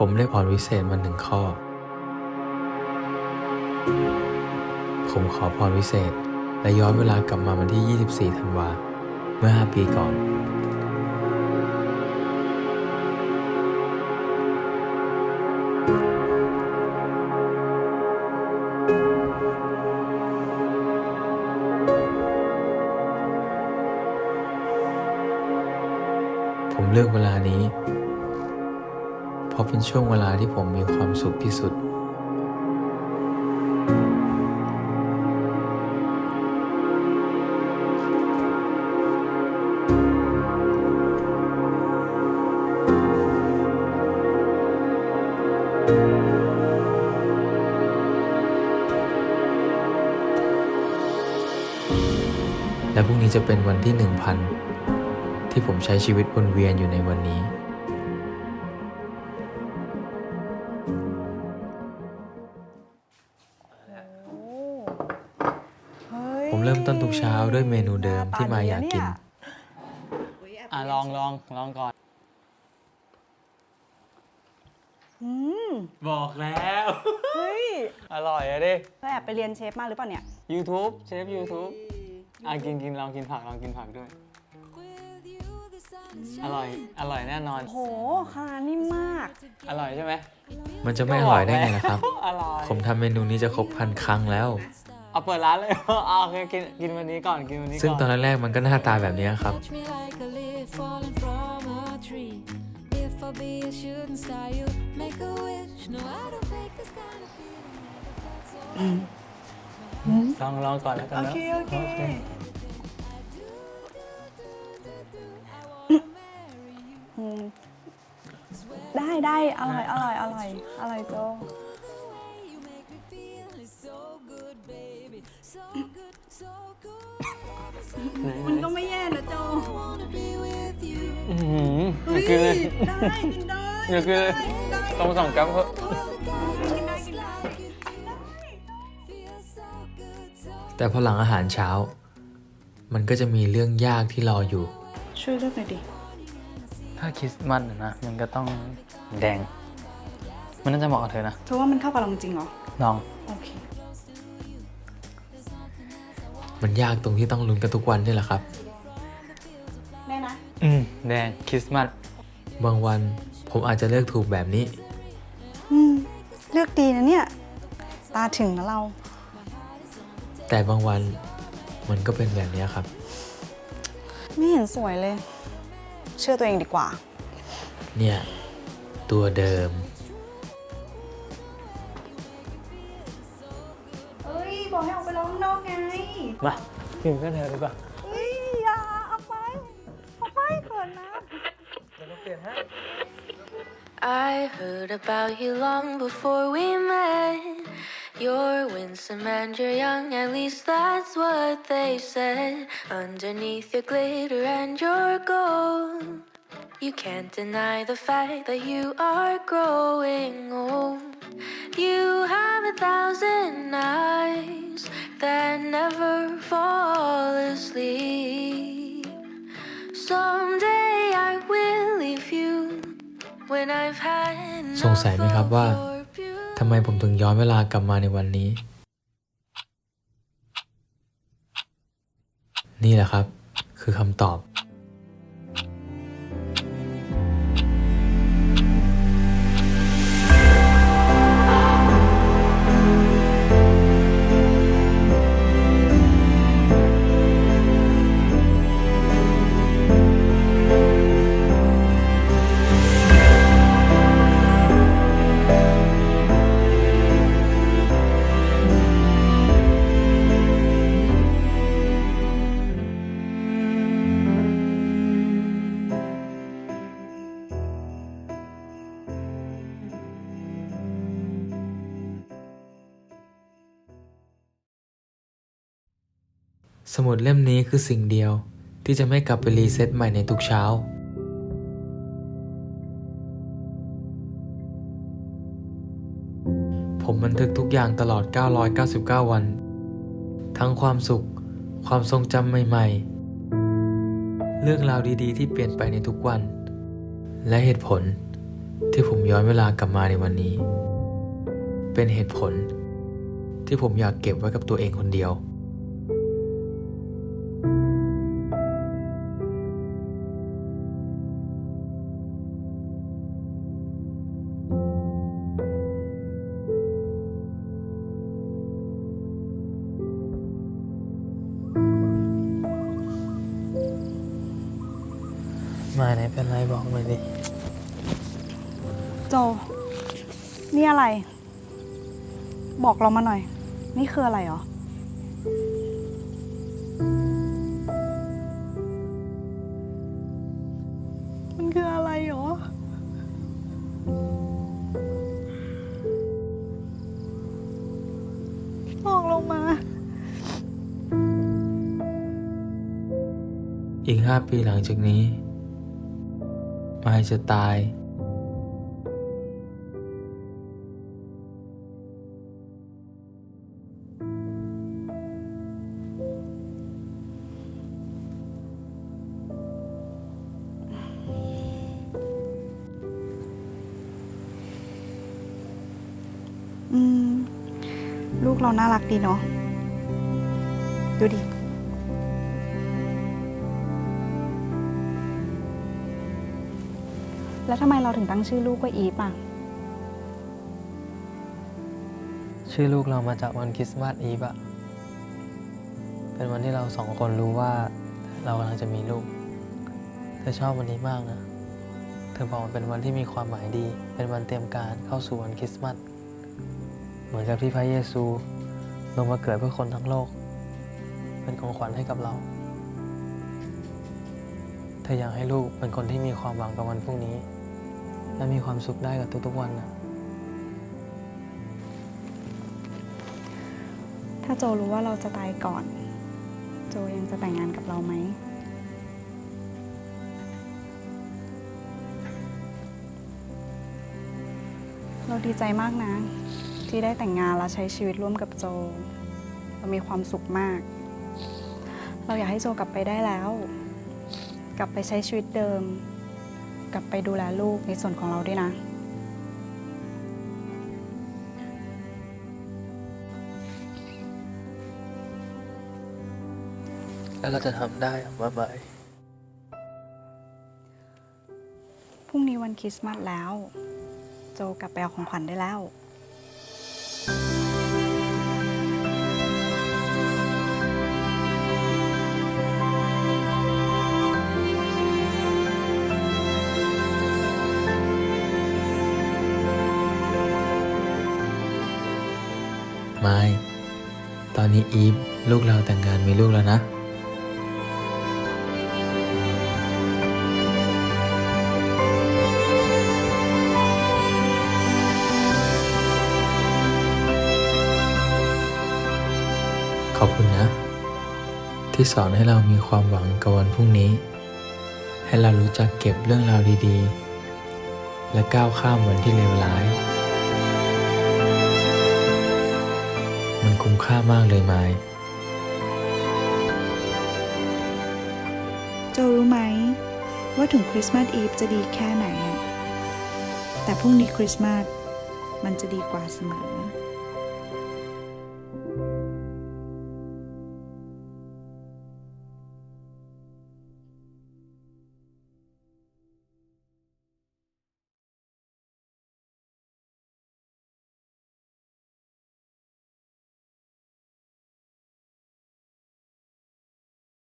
ผมได้พรวิเศษมาหนึ่งข้อ ผมขอพรวิเศษ และย้อนเวลากลับมาวันที่ 24 ธันวา เมื่อ 5 ปีก่อน ผมเลือกเวลานี้ ราะเป็นช่วงเวลาที่ผมมีความสุขที่สุด และพรุ่งนี้จะเป็นวันที่หนึ่งพันที่ผมใช้ชีวิตวนเวียนอยู่ในวันนี้ ผมเริ่มต้นทุกเช้าด้วยเมนูเดิมที่มาอยากกิน อะลองลองลองก่อน อืมบอกแล้ว เฮ้ยอร่อยอะดิเธอแอบไปเรียนเชฟมาหรือเปล่าเนี่ย YouTube เชฟ YouTube อะกินกินลองกินผักลองกินผักด้วย อร่อยอร่อยแน่นอน โหคานิ่มมาก อร่อยใช่ไหมมันจะไม่อร่อยได้ไงนะครับ อร่อย ผมทำเมนูนี้จะครบพันครั้งแล้ว เอาเปิดร้านเลย เอาโอเคกินกินวันนี้ก่อนกินวันนี้ก่อน ซึ่งตอนแรกๆมันก็หน้าตาแบบนี้ครับ Touch me like a leaf falling from a tree. If I be a shooting star, you make a wish. No, I don't fake this kind of feeling. But that's all. ลองลองก่อนแล้วกันโอนะเคโอเค อืมได้ได้อร่อยอร่อยอร่อยอร่อยโจ มันก็ไม่แย่นะโจ Wanna be with you. อื้อหืออยากกินเลยได้กินได้อยากกินเลยต้องสองกั๊บเถอะ All the time, just like you feel so good, so แต่พอหลังอาหารเช้า มันก็จะมีเรื่องยากที่รออยู่ ช่วยเลือกหน่อยดิถ้าคริสต์มาสน่ะนะมันก็ต้องแดง มันน่าจะเหมาะกับเธอนะเธอว่ามันเข้ากับเราจริงเหรอลอง โอเค มันยากตรงที่ต้องลุ้นกันทุกวันนี่แหละครับ แน่นะ อืม แดงคริสต์มาสบางวันผมอาจจะเลือกถูกแบบนี้ อืม เลือกดีนะเนี่ย ตาถึงนะเรา แต่บางวันมันก็เป็นแบบนี้ครับ ไม่เห็นสวยเลย เชื่อตัวเองดีกว่า เนี่ย ตัวเดิม อกให้ออกไปร้องข้างนอกไง มากินก็เธอดีกว่า เฮ้ย อย่าเอาไป เอาไปเขินนะ I heard about you long before we met. You're winsome and you're young, at least that's what they said. Underneath your glitter and your gold, you can't deny the fact that you are growing old. You have a thousand eyes that never fall asleep. Someday I will leave you when I've had สงสัยไหมครับว่า enough of you. ทำไมผมถึงย้อนเวลากลับมาในวันนี้ นี่แหละครับ คือคำตอบ สมุดเล่มนี้คือสิ่งเดียวที่จะไม่กลับไปรีเซ็ตใหม่ในทุกเช้า ผมบันทึกทุกอย่างตลอด 999 วัน ทั้งความสุข ความทรงจำใหม่ๆ เรื่องราวดีๆ ที่เปลี่ยนไปในทุกวัน และเหตุผลที่ผมย้อนเวลากลับมาในวันนี้ เป็นเหตุผลที่ผมอยากเก็บไว้กับตัวเองคนเดียว มาไหนเป็นไรบอกมาดิโจ นี่อะไร บอกเรามาหน่อย นี่คืออะไรเหรอ มันคืออะไรเหรอ บอกเรามา อีกห้าปีหลังจากนี้ มายจะตาย อืม ลูกเราน่ารักดีเนาะ ดูดิ แล้วทำไมเราถึงตั้งชื่อลูกว่าอีฟอะ ชื่อลูกเรามาจากวันคริสต์มาสอีฟอะเป็นวันที่เราสองคนรู้ว่าเรากำลังจะมีลูก เธอชอบวันนี้มากนะ เธอบอกมันเป็นวันที่มีความหมายดี เป็นวันเตรียมการเข้าสู่วันคริสต์มาส เหมือนกับที่พระเยซูลงมาเกิดเพื่อคนทั้งโลก เป็นของขวัญให้กับเรา เธออยากให้ลูกเป็นคนที่มีความหวังกับวันพรุ่งนี้ และมีความสุขได้กับทุกๆวันนะถ้าโจรู้ว่าเราจะตายก่อน โจยังจะแต่งงานกับเราไหม เราดีใจมากนะ ที่ได้แต่งงานและใช้ชีวิตร่วมกับโจ เรามีความสุขมาก เราอยากให้โจกลับไปได้แล้ว กลับไปใช้ชีวิตเดิม กลับไปดูแลลูกในส่วนของเราด้วยนะ แล้วเราจะทำได้หรือมาไหมพรุ่งนี้วันคริสต์มาสแล้ว โจกลับไปเอาของขวัญได้แล้ว ไม่ตอนนี้อีฟลูกเราแต่งงานมีลูกแล้วนะ ขอบคุณนะ ที่สอนให้เรามีความหวังกับวันพรุ่งนี้ ให้เรารู้จักเก็บเรื่องราวดีๆ และก้าวข้ามวันที่เลวร้าย มันคุ้มค่ามากเลยไมโจรู้ไหม ว่าถึงคริสต์มาสอีฟจะดีแค่ไหนอะแต่พรุ่งนี้คริสต์มาสมันจะดีกว่าเสมอ